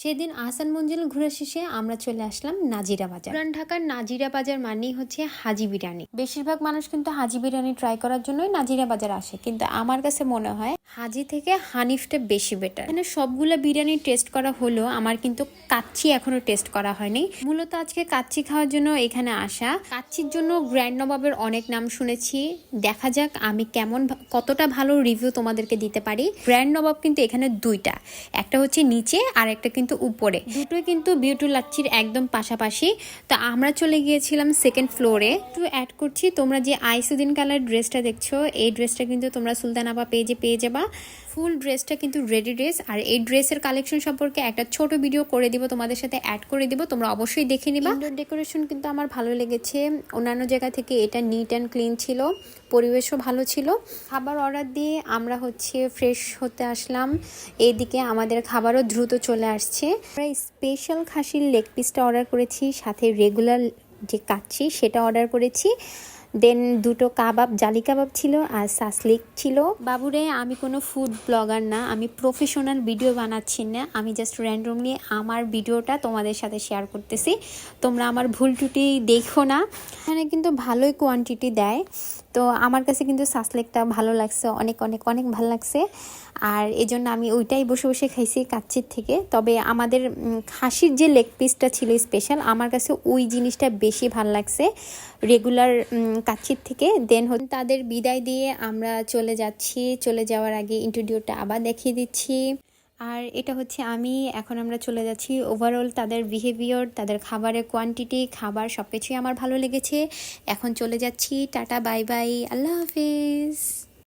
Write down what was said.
সেদিন আসান মঞ্জিল ঘুরে শেষে আমরা চলে আসলাম নাজিরা বাজার। পুরান ঢাকার নাজিরা বাজার মানেই হচ্ছে হাজি বিরিয়ানি। বেশিরভাগ মানুষ কিন্তু হাজি বিরিয়ানি ট্রাই করার জন্যই নাজিরা বাজার আসে কিন্তু আমার কাছে মনে হয় হাজি থেকে হানিফটা বেশি বেটার এখানে সবগুলো বিরিয়ানি টেস্ট করা হলো আমার কিন্তু কাচ্চি এখনও টেস্ট করা হয়নি। মূলত আজকে কাচ্চি খাওয়ার জন্য এখানে আসা। কাচ্চির জন্য গ্র্যান্ড নবাবের অনেক নাম শুনেছি। দেখা যাক আমি কেমন কতটা ভালো রিভিউ তোমাদেরকে দিতে পারি। গ্র্যান্ড নবাব কিন্তু এখানে দুইটা। একটা হচ্ছে নিচে আর একটা কিন্তু উপরে। দুটোই কিন্তু বিউটি লাচ্ছির একদম পাশাপাশি। তো আমরা চলে গিয়েছিলাম সেকেন্ড ফ্লোরে একটু অ্যাড করছি, তোমরা যে আইসুদিন কালার ড্রেসটা দেখছ, এই ড্রেসটা কিন্তু তোমরা সুলতান আপা পেজে পেয়ে যাবা। ফুল ড্রেসটা কিন্তু রেডি ড্রেস আর এই ড্রেসের কালেকশন সম্পর্কে একটা ছোট ভিডিও করে দিব, তোমাদের সাথে অ্যাড করে দিব, তোমরা অবশ্যই দেখে নিবা। ডেকোরেশন কিন্তু আমার ভালো লেগেছে। অন্যান্য জায়গা থেকে এটা নিট অ্যান্ড ক্লিন ছিল, পরিবেশও ভালো ছিল। খাবার অর্ডার দিয়ে আমরা হচ্ছে ফ্রেশ হতে আসলাম। এইদিকে আমাদের খাবারও দ্রুত চলে আসছে। আমরা স্পেশাল খাসির লেগ পিসটা অর্ডার করেছি, সাথে রেগুলার যে কাচ্ছি সেটা অর্ডার করেছি। দেন দুটো কাবাব, জালি কাবাব ছিল আর সাসলিক ছিল। বাবুরে, আমি কোনো ফুড ব্লগার না, আমি প্রফেশনাল ভিডিও বানাচ্ছি না। আমি জাস্ট র্যান্ডমলি আমার ভিডিওটা তোমাদের সাথে শেয়ার করতেছি। তোমরা আমার ভুল টুটি দেখো না। এখানে কিন্তু ভালোই কোয়ান্টিটি দেয়। তো আমার কাছে কিন্তু সাসলেকটা ভালো লাগছে, অনেক অনেক অনেক ভালো লাগছে। আর এই জন্য আমি ওইটাই বসে বসে খাইছি কাচ্চির থেকে। তবে আমাদের খাসির যে লেগ পিসটা ছিল স্পেশাল আমার কাছে ওই জিনিসটা বেশি ভালো লাগছে রেগুলার কাচ্চির থেকে। দেন তাদের বিদায় দিয়ে আমরা চলে যাচ্ছি। চলে যাওয়ার আগে ইন্টারভিউটা আবার দেখিয়ে দিচ্ছি। আর এটা হচ্ছে আমি, এখন আমরা চলে যাচ্ছি ওভারঅল তাদের বিহেভিয়ার তাদের খাবারের কোয়ান্টিটি খাবার সব কিছুই আমার ভালো লেগেছে। এখন চলে যাচ্ছি, টাটা বাই বাই আল্লাহ হাফিজ।